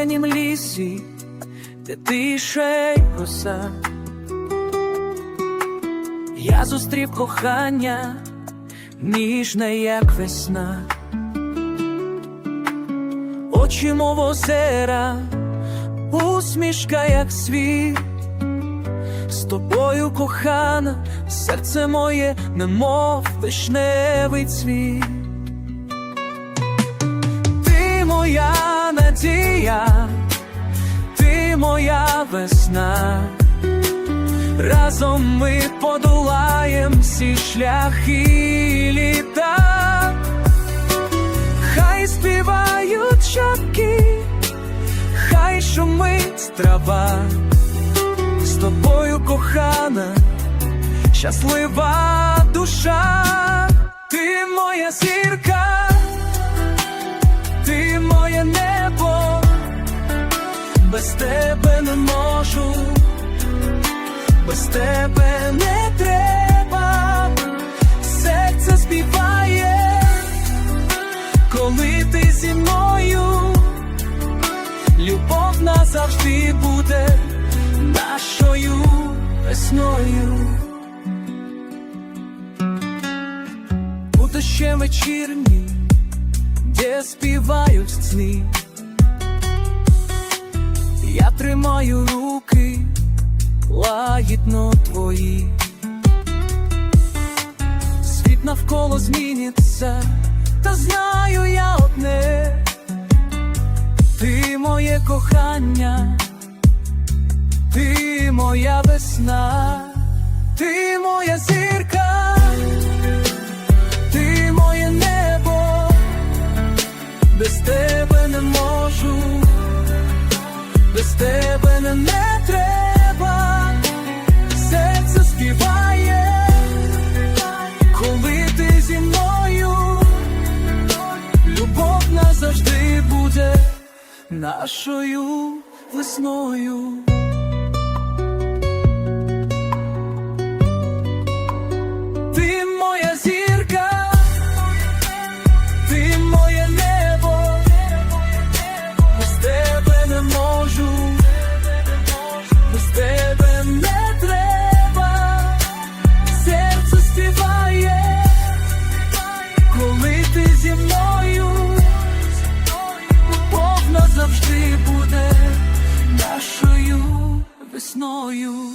зеленім лісі, де тише й роса. Я зустрів кохання, ніжне, як весна, очі, мов озера, усмішка, як світ. З тобою кохана, серце моє, немов вишневий цвіт. Ти моя Разом ми подолаєм всі шляхи літа. Хай співають шапки, хай шумить трава. З тобою кохана, щаслива душа, ти моя зірка, ти моє небо, без тебе не можу, тебе не треба, серце співає, коли ти зі мною, любов назавжди буде нашою весною. У дощем вечірні, де співають сни, я тримаю руки лагідно твої. Світ навколо зміниться, та знаю я одне, ти моє кохання. Ти моя весна, ти моя зірка, ти моє небо, без тебе не можу, коли ти зі мною, любов назавжди буде нашою весною. Ти моя зірка, ти моє небо, без тебе не можу, без тебе не. зі мною, повно завжди буде нашою весною.